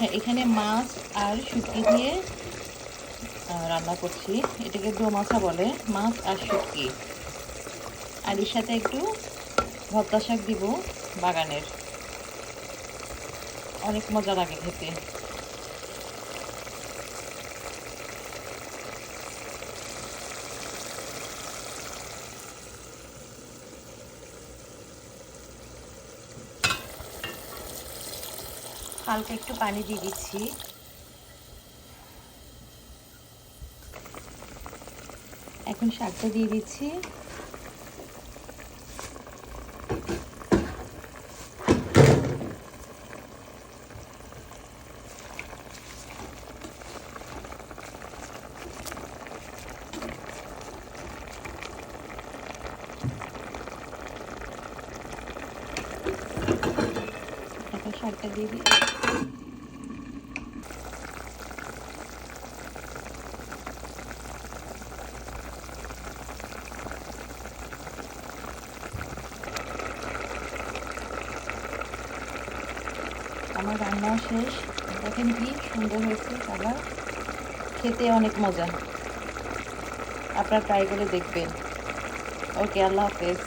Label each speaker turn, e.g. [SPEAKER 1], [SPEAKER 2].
[SPEAKER 1] আচ্ছা এখানে মাছ আর শুটকি দিয়ে রান্না করছি। এটাকে ডোমাছা বলে, মাছ আর শুটকি। আর এর সাথে একটু ভর্তা শাক দিব বাগানের। অনেক মজা লাগে খেতে। হালকা একটু পানি দিয়ে দিচ্ছি। এখন শাকটা দিয়ে দিচ্ছি। শাকটা দিয়ে দিই। আমার রান্না শেষ। দেখেন কি সুন্দর হয়েছে কালার। খেতে অনেক মজা। আপনারা ট্রাই করে দেখবেন। ওকে, আল্লাহ হাফেজ।